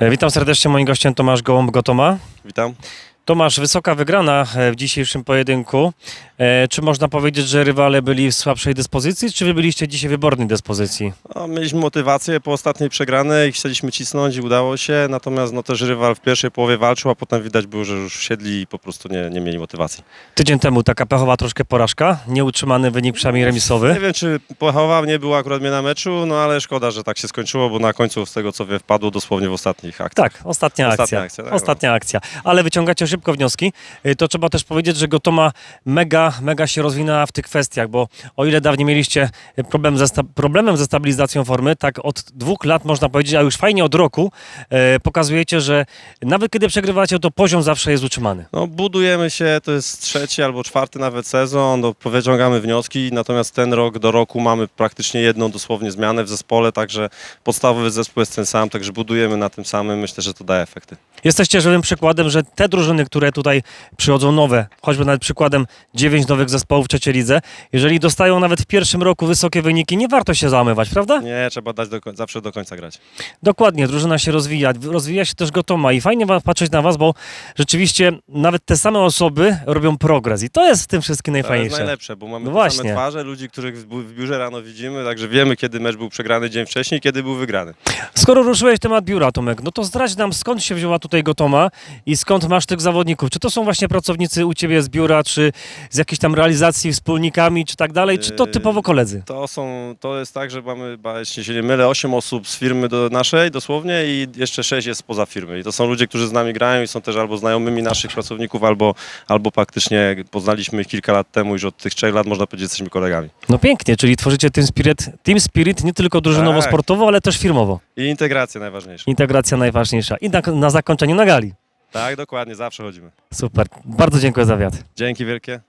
E, Witam serdecznie, moim gościem Tomasz Gołąb Gotoma. Witam. Tomasz, wysoka wygrana e, w dzisiejszym pojedynku. E, Czy można powiedzieć, że rywale byli w słabszej dyspozycji, czy wy byliście dzisiaj w wybornej dyspozycji? No, mieliśmy motywację po ostatniej przegranej, chcieliśmy cisnąć i udało się, natomiast no, też rywal w pierwszej połowie walczył, a potem widać było, że już siedli i po prostu nie, nie mieli motywacji. Tydzień temu taka pechowa troszkę porażka, nieutrzymany wynik przynajmniej remisowy. Nie wiem, czy Płachowa nie było akurat mnie na meczu, no ale szkoda, że tak się skończyło, bo na końcu z tego co wiem wpadło dosłownie w ostatnich akcjach. Tak, ostatnia, Ostatnia akcja. akcja, tak, ostatnia akcja. Ale wyciągacie szybko wnioski. Y, To trzeba też powiedzieć, że Gotoma mega, mega się rozwinęła w tych kwestiach, bo o ile dawniej mieliście problem ze problemem ze stabilizacją formy, tak od dwóch lat można powiedzieć, a już fajnie od roku, e, pokazujecie, że nawet kiedy przegrywacie, to poziom zawsze jest utrzymany. No, budujemy się, to jest trzeci albo czwarty nawet sezon, no, wyciągamy wnioski, natomiast ten rok do roku mamy praktycznie jedną dosłownie zmianę w zespole, także podstawowy zespół jest ten sam, także budujemy na tym samym, myślę, że to daje efekty. Jesteście żywym przykładem, że te drużyny, które tutaj przychodzą nowe, choćby nawet przykładem dziewięć nowych zespołów w trzeciej lidze, jeżeli dostają nawet w pierwszym roku wysokie wyniki, nie warto się załamywać, prawda? Nie, trzeba dać do, koń- zawsze do końca grać. Dokładnie, drużyna się rozwija, rozwija się też Gotoma i fajnie wa- patrzeć na was, bo rzeczywiście nawet te same osoby robią progres i to jest w tym wszystkim To jest najfajniejsze. najlepsze, bo mamy No te właśnie. same twarze, ludzi, których w bu- w biurze rano widzimy, także wiemy, kiedy mecz był przegrany dzień wcześniej, kiedy był wygrany. Skoro ruszyłeś temat biura, Tomek, no to zdradź nam skąd się wzięła tutaj Gotoma i skąd masz tych zawodników? Czy to są właśnie pracownicy u ciebie z biura, czy z jakiejś tam realizacji wspólnikami, czy tak dalej, czy to Yy, typowo koledzy? To są, to jest tak, że mamy, ba- jeśli się nie mylę, 8 osób z firmy do naszej dosłownie i jeszcze 6 jest poza firmy. I to są ludzie, którzy z nami grają i są też albo znajomymi naszych pracowników, albo, albo faktycznie poznaliśmy ich kilka lat temu, już od tych 3 lat można powiedzieć, jesteśmy kolegami. No pięknie, czyli tworzycie Team Spirit, team spirit nie tylko drużynowo-sportowo, ale też firmowo. I integracja najważniejsza. Integracja najważniejsza. I na, na zakończenie na gali. Tak, dokładnie, zawsze chodzimy. Super. Bardzo dziękuję za wiatr. Dzięki wielkie.